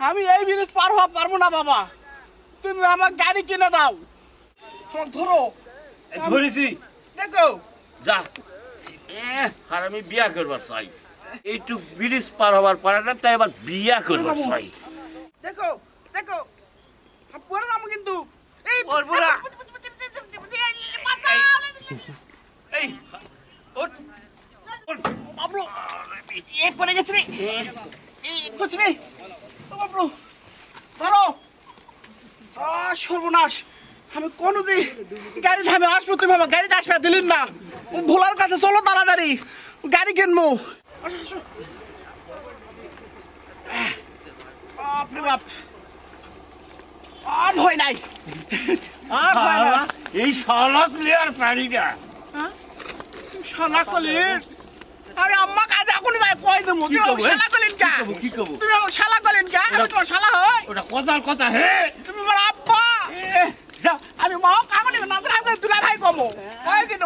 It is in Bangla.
আমি এই ব্রিজ পার হওয়া পারব না বাবা। তুমি আমার গাড়ি কিনে দাও। ধরো। ধরেছি। দেখো। যা। এ আর আমি বিয়া করবার চাই। এইটু ব্রিজ পার হবার পারে না তাই আবার বিয়া করবার চাই। দেখো দেখো। পরে নামো কিন্তু। এই পরবো না। এই। বাবলু এই পড়ে গেছে রে। এই রে। ও বাবলু ধরো। সর্বনাশ। আমি কোন আসব তুমি আমার গাড়িতে আসবে দিলেন না। ভোলার কাছে চলো তাড়াতাড়ি। গাড়ি কিনবো। আসো, আসো। আহ, বাপরে বাপ। আর ভয় নাই। আর ভয় এই শালা প্লেয়ার প্রাণীটা হ্যাঁ? শালা কলিন আমি আম্মা কাজে এখন যাই কই দেবো? শালা কলিন কা কি কবো, কি কবো? তুমি আমার শালা বলেন কা? আমি তোমার শালা হই। ওটা কথার কথা হে? তুমি আমার আব্বা। আমি মা কামনে নাচরা দুলা ভাই কমো। কয় দিন